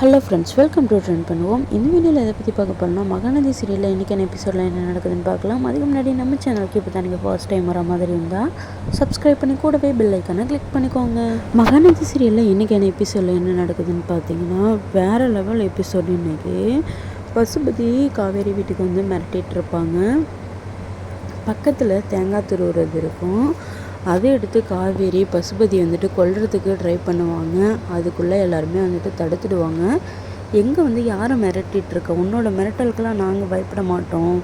Hello friends welcome to trend பண்ணுவோம் இந்த வீடியோவில் எதை பற்றி பார்க்க போகிறோம்னா மகாநதி சீரியலில் இன்றைக்கான எபிசோடில் என்ன நடக்குதுன்னு பார்க்கலாம். அதுக்கு முன்னாடி நம்ம சேனலுக்கு இப்போ தான் நீங்கள் ஃபர்ஸ்ட் டைம் வர மாதிரி இருந்தால் சப்ஸ்கிரைப் பண்ணி கூடவே பெல் ஐக்கானை கிளிக் பண்ணிக்கோங்க. மகாநதி சீரியலில் இன்றைக்கான எபிசோடில் என்ன நடக்குதுன்னு பார்த்தீங்கன்னா வேறு லெவல் எபிசோட் இன்றைக்கி பசுபதி காவேரி வீட்டுக்கு வந்து மிரட்டிட்டு இருப்பாங்க. பக்கத்தில் தேங்காய் துருவுறது இருக்கும். அதை எடுத்து காவேரி பசுபதி வந்துட்டு கொல்றதுக்கு ட்ரை பண்ணுவாங்க. அதுக்குள்ளே எல்லாருமே வந்துட்டு தடுத்துடுவாங்க. எங்கே வந்து யாரை மிரட்டிட்டு இருக்க? உன்னோட மிரட்டலுக்கெல்லாம் நாங்கள் பயப்பட மாட்டோம்.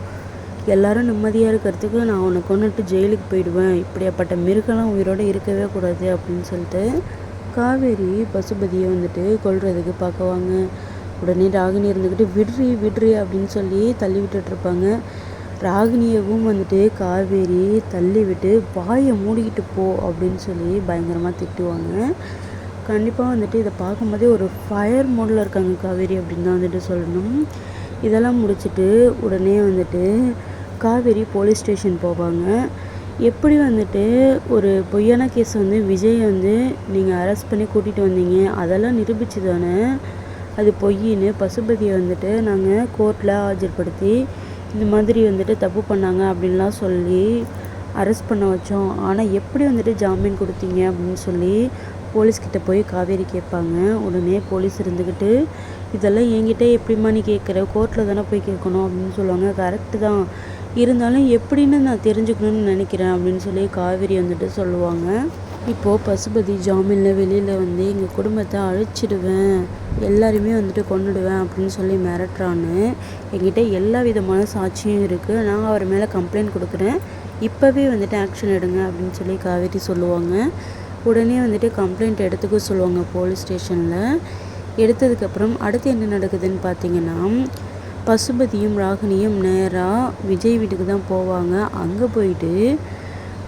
எல்லாரும் நிம்மதியாக இருக்கிறதுக்கு நான் உன்னை கொண்டுட்டு ஜெயிலுக்கு போயிடுவேன். இப்படியாப்பட்ட மிருகெல்லாம் உயிரோடு இருக்கவே கூடாது அப்படின்னு சொல்லிட்டு காவேரி பசுபதியை வந்துட்டு கொல்றதுக்கு பார்க்குவாங்க உடனே ராகினி இருந்துக்கிட்டு விடுறி விடுறி அப்படின்னு சொல்லி தள்ளி விட்டுட்டு இருப்பாங்க. ராகினியவும் வந்துட்டு காவேரி தள்ளிவிட்டு வாயை மூடிக்கிட்டு போ அப்படின்னு சொல்லி பயங்கரமாக திட்டுவாங்க. கண்டிப்பாக வந்துட்டு இதை பார்க்கும்போதே ஒரு ஃபயர் மோடில் இருக்காங்க காவேரி அப்படின்னு தான் வந்துட்டு சொல்லணும். இதெல்லாம் முடிச்சுட்டு உடனே வந்துட்டு காவேரி போலீஸ் ஸ்டேஷன் போவாங்க. எப்படி வந்துட்டு ஒரு பொய்யான கேஸ் வந்து விஜய் வந்து நீங்கள் அரெஸ்ட் பண்ணி கூட்டிகிட்டு வந்தீங்க அதெல்லாம் நிரூபிச்சு தானே அது பொய்யின்னு பசுபதியை வந்துட்டு நாங்கள் கோர்ட்டில் ஆஜர்படுத்தி இந்த மாதிரி வந்துட்டு தப்பு பண்ணாங்க அப்படின்லாம் சொல்லி அரெஸ்ட் பண்ண வச்சோம். ஆனால் எப்படி வந்துட்டு ஜாமீன் கொடுத்தீங்க அப்படின்னு சொல்லி போலீஸ்கிட்ட போய் காவேரி கேட்பாங்க. உடனே போலீஸ் இருந்துக்கிட்டு இதெல்லாம் என்கிட்ட எப்படிம்மா நீ கேட்குற? கோர்ட்டில் தானே போய் கேட்கணும் அப்படின்னு சொல்லுவாங்க. கரெக்டு தான். இருந்தாலும் எப்படின்னு நான் தெரிஞ்சுக்கணும்னு நினைக்கிறேன் அப்படின்னு சொல்லி காவேரி வந்துட்டு சொல்லுவாங்க. இப்போது பசுபதி ஜாமீனில் வெளியில் வந்து எங்கள் குடும்பத்தை அழிச்சிடுவேன். எல்லாருமே வந்துட்டு கொண்டுடுவேன் அப்படின்னு சொல்லி மிரட்டுறான்னு. என்கிட்ட எல்லா விதமான சாட்சியும் இருக்குது நான் அவர் மேலே கம்ப்ளைண்ட் கொடுக்குறேன். இப்போவே வந்துட்டு ஆக்ஷன் எடுங்க அப்படின்னு சொல்லி காவேரி சொல்லுவாங்க. உடனே வந்துட்டு கம்ப்ளைண்ட் எடுத்துக்க சொல்லுவாங்க போலீஸ் ஸ்டேஷனில் எடுத்ததுக்கப்புறம் அடுத்து என்ன நடக்குதுன்னு பார்த்தீங்கன்னா பசுபதியும் ராகினியும் நேராக விஜய் வீட்டுக்கு தான் போவாங்க. அங்கே போயிட்டு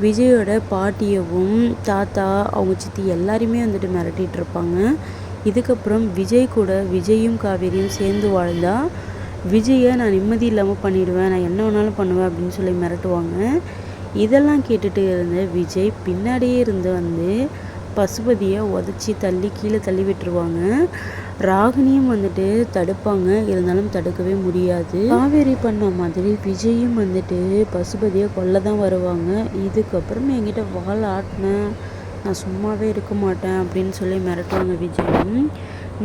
விஜயோட பாட்டியவும் தாத்தா அவங்க சித்தி எல்லாருமே வந்துட்டு மிரட்டிகிட்டு இருப்பாங்க இதுக்கப்புறம் விஜய் கூட விஜயும் காவேரியும் சேர்ந்து வாழ்ந்தால் விஜயை நான் நிம்மதி இல்லாமல் பண்ணிடுவேன். நான் என்ன வேணாலும் பண்ணுவேன் அப்படின்னு சொல்லி மிரட்டுவாங்க. இதெல்லாம் கேட்டுட்டு இருந்த விஜய் பின்னாடியே இருந்து வந்து பசுபதியை உதச்சி தள்ளி கீழே தள்ளி விட்டுருவாங்க. ராகினியும் வந்துட்டு தடுப்பாங்க. இருந்தாலும் தடுக்கவே முடியாது. காவேரி பண்ண மாதிரி விஜயும் வந்துட்டு பசுபதியை கொல்ல தான் வருவாங்க. இதுக்கப்புறம் என்கிட்ட வால் ஆட்டினேன் நான் சும்மாவே இருக்க மாட்டேன் அப்படின்னு சொல்லி மிரட்டுவாங்க விஜயும்.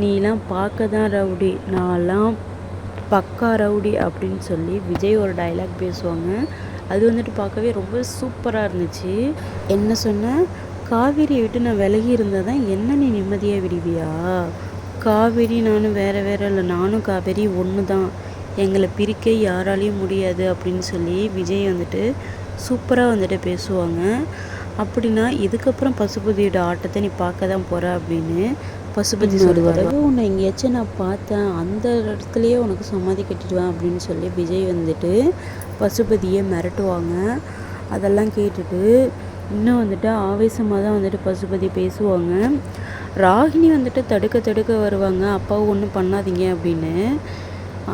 நீலாம் பார்க்க தான் ரவுடி. நான்லாம் பக்கா ரவுடி அப்படின்னு சொல்லி விஜய் ஒரு டைலாக் பேசுவாங்க. அது வந்துட்டு பார்க்கவே ரொம்ப சூப்பராக இருந்துச்சு. என்ன சொன்ன? காவேரியை விட்டு நான் விலகி இருந்தால் தான் என்ன நீ நிம்மதியாக விடுவியா? காவேரி நானும் வேறு வேறு இல்லை நானும் காவேரி ஒன்று தான். எங்களை பிரிக்க யாராலையும் முடியாது அப்படின்னு சொல்லி விஜய் வந்துட்டு சூப்பராக வந்துட்டு பேசுவாங்க. அப்படின்னா இதுக்கப்புறம் பசுபதியோட ஆட்டத்தை நீ பார்க்க தான் போகிற அப்படின்னு பசுபதி சொல்லுவார் உன்னை எங்கேயாச்சும் நான் பார்த்தேன் அந்த இடத்துலையே உனக்கு சமாதி கட்டிடுவேன் அப்படின்னு சொல்லி விஜய் வந்துட்டு பசுபதியை மிரட்டுவாங்க. அதெல்லாம் கேட்டுட்டு இன்னும் வந்துட்டு ஆவேசமாக தான் வந்துட்டு பசுபதி பேசுவாங்க. ராகினி வந்துட்டு தடுக்க தடுக்க வருவாங்க. அப்பாவும் ஒன்றும் பண்ணாதீங்க அப்படின்னு.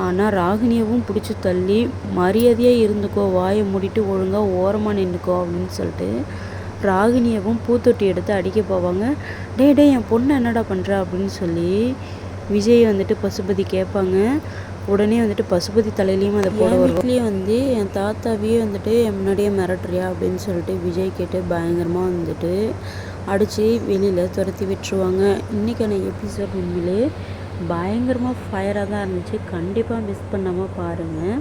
ஆனால் ராகினியவும் பிடிச்சி தள்ளி மரியாதையாக இருந்துக்கோ வாயை மூடிட்டு ஒழுங்காக ஓரமாக நின்றுக்கோ அப்படின்னு சொல்லிட்டு ராகினியவும் பூத்தொட்டி எடுத்து அடிக்க போவாங்க. டே டே என் பொண்ணு என்னடா பண்ணுற அப்படின்னு சொல்லி விஜய் வந்துட்டு பசுபதி கேட்பாங்க. உடனே வந்துட்டு பசுபதி தலையிலையும் அதை போட வீட்லேயே வந்து என் தாத்தாவையே வந்துட்டு என் முன்னாடியே மிரட்டுறியா அப்படின்னு சொல்லிட்டு விஜய் கேட்டு பயங்கரமாக வந்துட்டு அடித்து வெளியில் துரத்தி விட்டுருவாங்க. இன்றைக்கான எபிசோட் உண்மையிலே பயங்கரமாக ஃபயராக தான் இருந்துச்சு. கண்டிப்பாக மிஸ் பண்ணாமல் பாருங்கள்